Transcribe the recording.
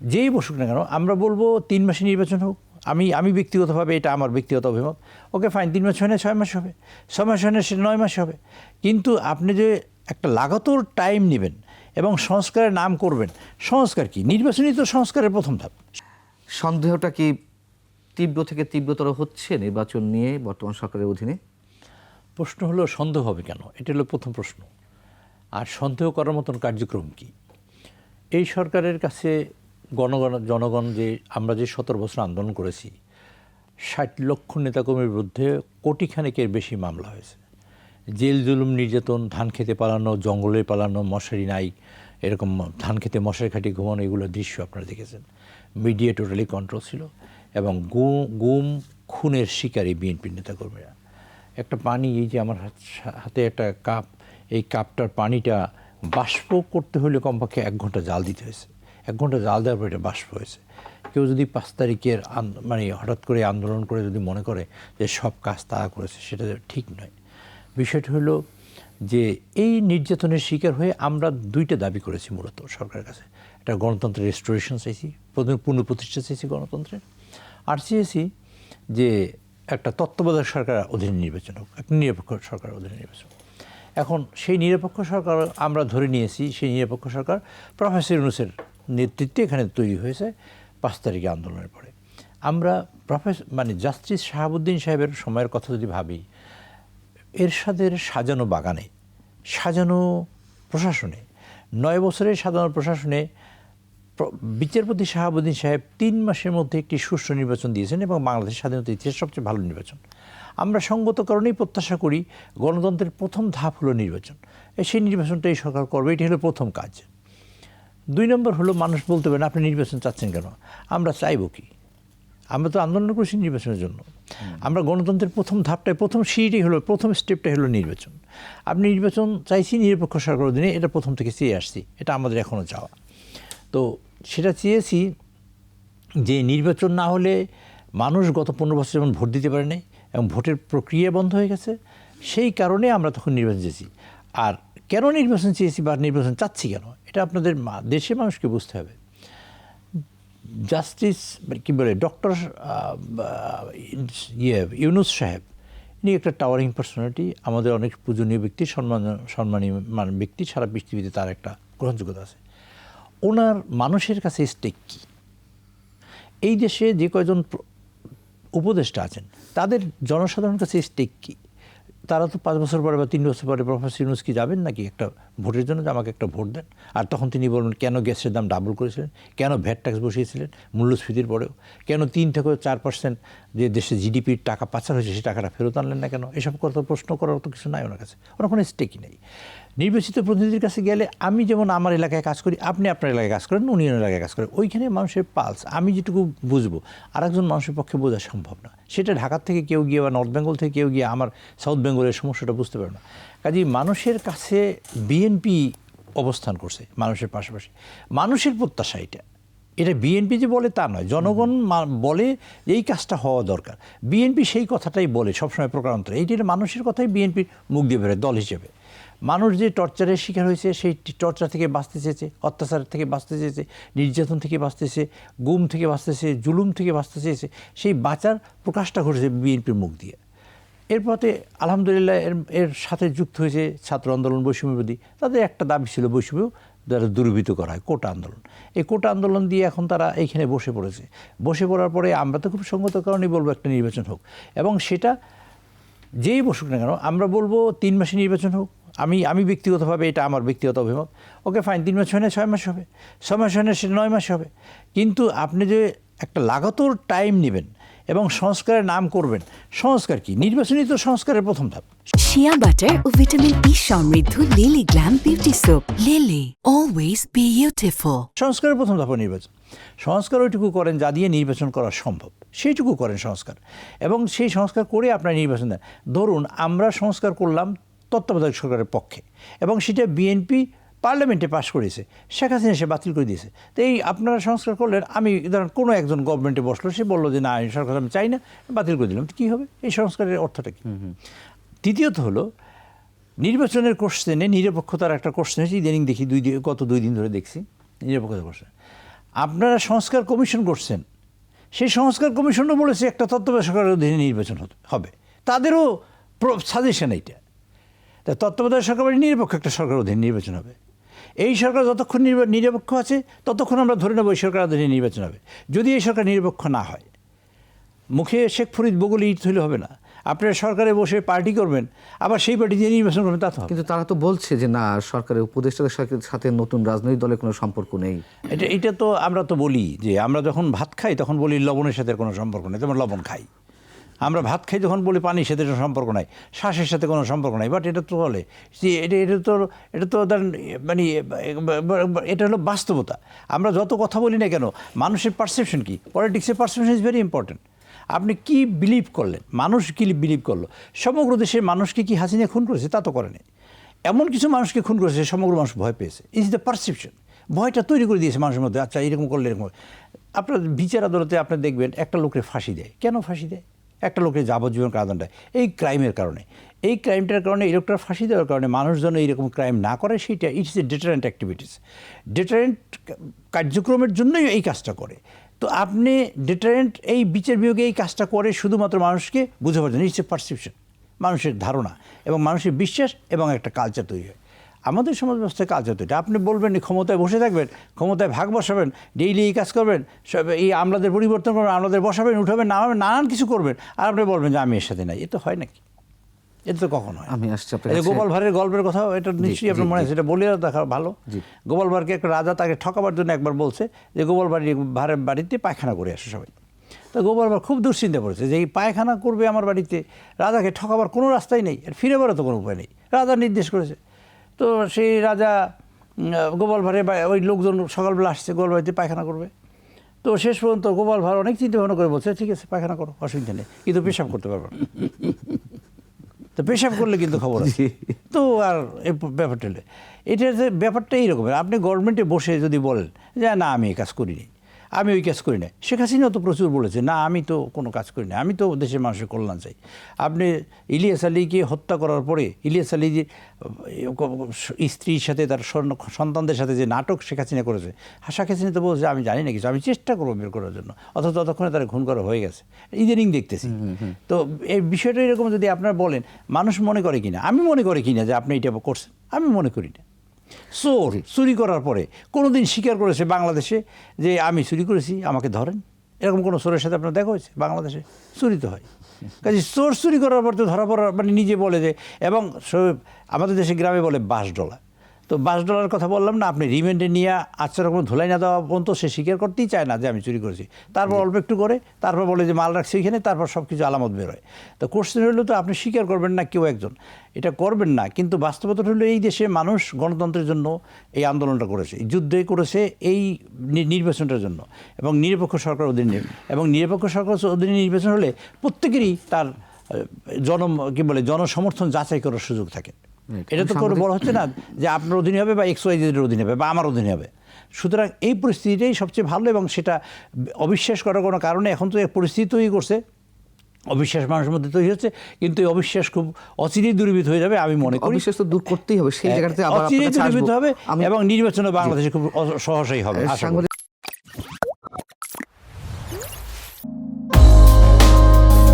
যেই বসুক না কেন আমরা বলব তিন মাসে নির্বাচন হোক। আমি আমি ব্যক্তিগতভাবে এটা আমার ব্যক্তিগত অভিমত। ওকে ফাইন তিন মাস হয় না ছয় মাস হবে। ছয় মাস হয় না সে নয় মাস হবে। কিন্তু আপনি যে একটা লাগাতর টাইম নেবেন এবং সংস্কারের নাম করবেন সংস্কার কি? নির্বাচনই তো সংস্কারের প্রথম ধাপ। সন্দেহটা কি তীব্র থেকে তীব্রতর হচ্ছে নির্বাচন নিয়ে বর্তমান সরকারের অধীনে? প্রশ্ন হলো সন্দেহ হবে কেন? এটা হলো প্রথম প্রশ্ন। আর সন্দেহ করার মতন কার্যক্রম কি? এই সরকারের কাছে গণগণ, জনগণ যে আমরা যে সতেরো বছর আন্দোলন করেছি, ষাট লক্ষ নেতাকর্মীর বিরুদ্ধে কোটিখানেকের বেশি মামলা হয়েছে। জেল, জুলুম, নির্যাতন, ধান খেতে পালানো, জঙ্গলে পালানো, মশারি নাই, এরকম ধান খেতে মশারি, খাটি, ঘুমানো, এগুলো দৃশ্য আপনারা দেখেছেন। মিডিয়া টোটালি কন্ট্রোল ছিল এবং গুম গুম, খুনের শিকারী বিএনপির নেতাকর্মীরা। একটা পানি, এই যে আমার হাতে একটা কাপ, এই কাপটার পানিটা বাষ্প করতে হলে কমপক্ষে এক ঘণ্টা জাল দিতে হয়েছে। এক ঘণ্টা জাল দেওয়ার পর এটা বাষ্প হয়েছে। কেউ যদি পাঁচ তারিখের মানে হঠাৎ করে আন্দোলন করে যদি মনে করে যে সব কাজ তারা করেছে, সেটা ঠিক নয়। বিষয়টি হলো যে এই নির্যাতনের শিকার হয়ে আমরা দুইটা দাবি করেছি মূলত সরকারের কাছে। একটা গণতন্ত্রের রেস্টোরেশন চাইছি পুনঃপ্রতিষ্ঠা চাইছি গণতন্ত্রের। আর চেয়েছি যে একটা তত্ত্বাবধায়ক সরকার অধীনে নির্বাচন হোক, একটা নিরপেক্ষ সরকার অধীনে নির্বাচন এখন সেই নিরপেক্ষ সরকার আমরা ধরে নিয়েছি, সেই নিরপেক্ষ সরকার প্রফেসর ইউনুসের নেতৃত্বে এখানে তৈরি হয়েছে পাঁচ তারিখে আন্দোলনের পরে। আমরা প্রফেসর মানে জাস্টিস শাহাবুদ্দিন সাহেবের সময়ের কথা যদি ভাবি, এরশাদের সাজানো বাগানে, সাজানো প্রশাসনে, নয় বছরের সাজানো প্রশাসনে বিচারপতি শাহাবুদ্দিন সাহেব তিন মাসের মধ্যে একটি সুষ্ঠু নির্বাচন দিয়েছেন এবং বাংলাদেশের স্বাধীনতা ইতিহাসের সবচেয়ে ভালো নির্বাচন। আমরা সঙ্গত কারণেই প্রত্যাশা করি গণতন্ত্রের প্রথম ধাপ হলো নির্বাচন। সেই নির্বাচনটা এই সরকার করবে, এটি হলো প্রথম কাজ। দুই নম্বর হলো মানুষ বলতে পারেন আপনি নির্বাচন চাচ্ছেন কেন? আমরা চাইব কি? আমরা তো আন্দোলন করছি নির্বাচনের জন্য। আমরা গণতন্ত্রের প্রথম ধাপটায় প্রথম সিঁড়িটাই হলো প্রথম স্টেপটাই হলো নির্বাচন। আপনি নির্বাচন চাইছি নিরপেক্ষ সরকার অধীনে এটা প্রথম থেকে চেয়ে আসছি এটা আমাদের এখনও চাওয়া। তো সেটা চেয়েছি যে নির্বাচন না হলে মানুষ গত পনেরো বছর যেমন ভোট দিতে পারে নাই এবং ভোটের প্রক্রিয়া বন্ধ হয়ে গেছে সেই কারণে আমরা তখন নির্বাচন চেয়েছি। আর কেন নির্বাচন চেয়েছি বা নির্বাচন চাচ্ছি কেন? এটা আপনাদের দেশের মানুষকে বুঝতে হবে। জাস্টিস কী বলে, ডক্টর ইয়ে ইউনুস সাহেব, ইনি একটা টাওয়ারিং পার্সোনালিটি আমাদের অনেক পূজনীয় ব্যক্তি, সম্মান সম্মানীয় মান ব্যক্তি, সারা পৃথিবীতে তার একটা গ্রহণযোগ্যতা আছে। ওনার মানুষের কাছে স্টেক কী? এই দেশে যে কয়জন উপদেষ্টা আছেন, তাদের জনসাধারণের কাছে স্টেক কী? তারা তো পাঁচ বছর পরে বা তিন বছর পরে প্রফেসর ইউনুস কি যাবেন নাকি একটা ভোটের জন্য যে আমাকে একটা ভোট দেন? আর তখন তিনি বলবেন, কেন গ্যাসের দাম ডাবল করেছিলেন? কেন ভ্যাট ট্যাক্স বসিয়েছিলেন মূল্যস্ফীতির পরেও? কেন তিন থেকে চার পার্সেন্ট যে দেশে জিডিপির টাকা পাচার হয়েছে সেই টাকাটা ফেরত আনলেন না কেন? এসব কথা প্রশ্ন করার তো কিছু নাই ওনার কাছে। ওনার কোনো স্টেকই নেই। নির্বাচিত প্রতিনিধির কাছে গেলে আমি যেমন আমার এলাকায় কাজ করি, আপনি আপনার এলাকায় কাজ করেন, উনি এলাকায় কাজ করেন। ওইখানে মানুষের পালস, আমি যেটুকু বুঝব আর একজন মানুষের পক্ষে বোঝা সম্ভব না। সেটা ঢাকার থেকে কেউ গিয়ে বা নর্থ বেঙ্গল থেকে কেউ গিয়ে আমার সাউথ বেঙ্গলের সমস্যাটা বুঝতে পারে না। কাজেই মানুষের কাছে বিএনপি অবস্থান করছে, মানুষের পাশাপাশি। মানুষের প্রত্যাশা এটা। এটা বিএনপি যে বলে তা নয়, জনগণ বলে এই কাজটা হওয়া দরকার। বিএনপি সেই কথাটাই বলে সবসময় প্রকারান্তরে। এইটি মানুষের কথাই বিএনপির মুখ দিয়ে বেরোয়, দল হিসেবে। মানুষ যে টর্চারের শিকার হয়েছে, সেই টর্চার থেকে বাঁচতে চেয়েছে, অত্যাচার থেকে বাঁচতে চেয়েছে, নির্যাতন থেকে বাঁচতেছে গুম থেকে বাঁচতেছে জুলুম থেকে বাঁচতে চেয়েছে, সেই বাঁচার প্রকাশটা ঘটেছে বিএনপির মুখ দিয়ে। এরপরে আলহামদুলিল্লাহ এর এর সাথে যুক্ত হয়েছে ছাত্র আন্দোলন বৈষম্যবাদী তাদের একটা দাবি ছিল বৈষম্য দ্বারা দুর্বৃত করা হয়, কোটা আন্দোলন। এই কোটা আন্দোলন দিয়ে এখন তারা এইখানে বসে পড়েছে। বসে পড়ার পরে আমরা তো খুব সঙ্গত কারণেই বলব একটা নির্বাচন হোক। এবং সেটা যেই বসুক না কেন, আমরা বলব তিন মাসে নির্বাচন হোক আমি আমি ব্যক্তিগতভাবে এটা আমার ব্যক্তিগত অভিমত। ওকে ফাইন তিন মাস হয় না ছয় মাস হবে। ছয় মাস হয় না সেটা নয় মাস হবে। কিন্তু আপনি যে একটা লাগাতর টাইম নেবেন এবং সংস্কারের নাম করবেন সংস্কার কি? নির্বাচনী তো সংস্কারের প্রথম ধাপ। শিয়া বাটার ও ভিটামিন ই সমৃদ্ধ Lily glam beauty soap Lily always beautiful সংস্কারের প্রথম ধাপ নির্বাচন। সংস্কার ওইটুকু করেন যা দিয়ে নির্বাচন করা সম্ভব। সেইটুকু করেন সংস্কার। এবং সেই সংস্কার করে আপনার নির্বাচন দেন। ধরুন আমরা সংস্কার করলাম তত্ত্বাবধায়ক সরকারের পক্ষে। এবং সেটা বিএনপি পার্লামেন্টে পাশ করেছে। শেখ হাসিনা সে বাতিল করে দিয়েছে। তো এই আপনারা সংস্কার করলেন আমি ধরেন কোনো একজন গভর্নমেন্টে বসল সে বলল যে না এই সরকার আমি চাই না বাতিল করে দিলাম। কী হবে? এই সংস্কারের অর্থটা কী? দ্বিতীয়ত হলো নির্বাচনের কোশ্চেনে নিরপেক্ষতার একটা কোশ্চেন হচ্ছে ইদানিং দেখি দুই দিন- গত দুই দিন ধরে দেখছি নিরপেক্ষতার কোশ্চেন আপনারা সংস্কার কমিশন করছেন সেই সংস্কার কমিশনও বলেছে একটা তত্ত্বাবধায়ক সরকারের অধীনে নির্বাচন হবে। তাদেরও সাজেশন এইটা। তা তত্ত্বাবধায়ক সরকার মানে নিরপেক্ষ একটা সরকারের অধীনে নির্বাচন হবে। এই সরকার যতক্ষণ নিরপেক্ষ আছে ততক্ষণ আমরা ধরে নেব এই সরকার অধীনে নির্বাচন হবে। যদি এই সরকার নিরপেক্ষ না হয় মুখে শেখ ফরিদ বগলে ইট হইলে হবে না। আপনারা সরকারে বসে পার্টি করবেন আবার সেই পার্টি দিয়ে নির্বাচন করবেন তা তো কিন্তু তারা তো বলছে যে না সরকারের উপদেষ্টাদের সাথে নতুন রাজনৈতিক দলের কোনো সম্পর্ক নেই। এটা এটা তো আমরা তো বলি যে আমরা যখন ভাত খাই তখন বলি লবণের সাথে কোনো সম্পর্ক নেই যেমন লবণ খাই। আমরা ভাত খাই যখন বলি পানির সাথে সম্পর্ক নাই। শ্বাসের সাথে কোনো সম্পর্ক নাই বাট এটা তো বলে। যে এটা এটা তো এটা তো মানে এটা হলো বাস্তবতা। আমরা যত কথা বলি না কেন, মানুষের পারসেপশন কি? পলিটিক্সের পারসেপশন ইজ ভেরি ইম্পর্টেন্ট আপনি কি বিলিভ করলেন? মানুষ কি বিলিভ করল? সমগ্র দেশের মানুষকে কি হাসিনা খুন করেছে? তা তো করেনি এমন কিছু মানুষকে খুন করেছে, সমগ্র মানুষ ভয় পেয়েছে। ইজ দ্য পারসেপশন ভয়টা তৈরি করে দিয়েছে মানুষের মধ্যে। আচ্ছা এরকম করলে এরকম আপনার বিচার আদালতে আপনি দেখবেন, একটা লোকের ফাঁসি দেয়। কেন ফাঁসি দেয়? একটা লোকের যাবজ্জীবন কারাদণ্ড। এই ক্রাইমের কারণে। এই ক্রাইমটার কারণে এই লোকটার ফাঁসি দেওয়ার কারণে মানুষ যেন এইরকম ক্রাইম না করে সেইটা it's a deterrent activities deterrent কার্যক্রমের জন্যই এই কাজটা করে। তো আপনি ডেটারেন্ট এই বিচার বিভাগে এই কাজটা করে শুধুমাত্র মানুষকে বুঝাবার জন্য। ইটস এ পারসেপশন মানুষের ধারণা এবং মানুষের বিশ্বাস এবং একটা কালচার তৈরি হয়। আমাদের সমাজ ব্যবস্থা কাজ হতো এটা। আপনি বলবেন ক্ষমতায় বসে থাকবেন ক্ষমতায় ভাগ বসাবেন ডেইলি এই কাজ করবেন সব এই আমলাদের পরিবর্তন করবেন আমলাদের বসাবেন উঠাবেন নামাবেন নানান কিছু করবেন আর আপনি বলবেন যে আমি এর সাথে নাই। এ তো হয় নাকি? এটা তো কখন হয়? আমি আসছি আপনার গোপাল ভাঁড়ের গল্পের কথা এটা নিশ্চয়ই আপনার মনে আছে এটা বলে দেখা ভালো। গোপাল ভাঁড়কে একটা রাজা তাকে ঠকাবার জন্য একবার বলছে যে গোপাল বাড়ি ভাঁড়ের বাড়িতে পায়খানা করে আসে সবাই। তো গোপাল ভাঁড় খুব দুশ্চিন্তা পড়েছে যে এই পায়খানা করবে আমার বাড়িতে রাজাকে ঠকাবার কোনো রাস্তাই নেই আর ফিরে বেরো তো কোনো উপায় নেই। রাজা নির্দেশ করেছে তো সেই রাজা গোপাল ভাঁড়ের বা- ওই লোকজন সকালবেলা আসছে গোপাল বাড়িতে পায়খানা করবে। তো শেষ পর্যন্ত গোপাল ভাঁড় অনেক চিন্তা ভাবনা করে বলছে ঠিক আছে পায়খানা করো অসুবিধা নেই। কিন্তু পেশাব করতে পারবে তো পেশাব করলে কিন্তু খবর আছে। তো আর এই ব্যাপারটা হলে এটা যে ব্যাপারটা এইরকমের আপনি গভর্নমেন্টে বসে যদি বলেন যে না আমি এই কাজ করিনি। আমি ওই কাজ করি না শেখ হাসিনাও তো প্রচুর বলেছে না আমি তো কোনো কাজ করি না আমি তো দেশের মানুষের কল্যাণ চাই। আপনি ইলিয়াস আলীকে হত্যা করার পরে ইলিয়াস আলী যে স্ত্রীর সাথে তার সন- সন্তানদের সাথে যে নাটক শেখ হাসিনা করেছে শেখ হাসিনা তো বলছে আমি জানি না কিছু আমি চেষ্টা করব বের করার জন্য। অথচ ততক্ষণে তারা খুন করা হয়ে গেছে। ইদানিং দেখতেছি। তো এই বিষয়টা এরকম যদি আপনার বলেন মানুষ মনে করে কিনা? আমি মনে করি কিনা যে আপনি এটা করছেন? আমি মনে করি না। চোর চুরি করার পরে কোনো দিন স্বীকার করেছে বাংলাদেশে যে আমি চুরি করেছি, আমাকে ধরেন। এরকম কোনো চোরের সাথে আপনার দেখা হয়েছে? বাংলাদেশে চুরি তো হয়। কাজে চোর চুরি করার পর তো ধরা পড়ার মানে নিজে বলে যে এবং আমাদের দেশে গ্রামে বলে বাস ডলা তো বাস ডলার কথা বললাম না আপনি রিমান্ডে নিয়ে আচ্ছা রকম ধুলাই না দেওয়া পর্যন্ত সে স্বীকার করতেই চায় না যে আমি চুরি করেছি। তারপর অল্প একটু করে তারপর বলে যে মাল রাখছি এখানে তারপর সব কিছু আলামত বেরোয় তো কোশ্চেন হলো তো আপনি স্বীকার করবেন না কেউ একজন? এটা করবেন না কিন্তু বাস্তবতা হলো এই দেশে মানুষ গণতন্ত্রের জন্য এই আন্দোলনটা করেছে এই যুদ্ধে করেছে এই নির্বাচনটার জন্য এবং নিরপেক্ষ সরকার অধীনে এবং নিরপেক্ষ সরকার অধীনে নির্বাচন হলে প্রত্যেকেরই তার জন কি বলে জনসমর্থন যাচাই করার সুযোগ থাকে. এটা তো কোনো বড় হচ্ছে না যে আপনার অধীনে হবে বা এক্স ওয়াই জেডের অধীনে হবে বা আমার অধীনে হবে। সুতরাং এই পরিস্থিতিটাই সবচেয়ে ভালো এবং সেটা অবিশ্বাস করার কোনো কারণে এখন তো এক পরিস্থিতি তৈরি করছে। অবিশ্বাস মানুষের মধ্যে তৈরি হচ্ছে কিন্তু এই অবিশ্বাস খুব অচিরেই দূরীভূত হয়ে যাবে আমি মনে করি। অবিশ্বাস তো দূর করতেই হবে সেই আবার আপনার অচিরেই দূরীভূত হবে এবং নির্বাচনে বাংলাদেশে খুব সহসাই হবে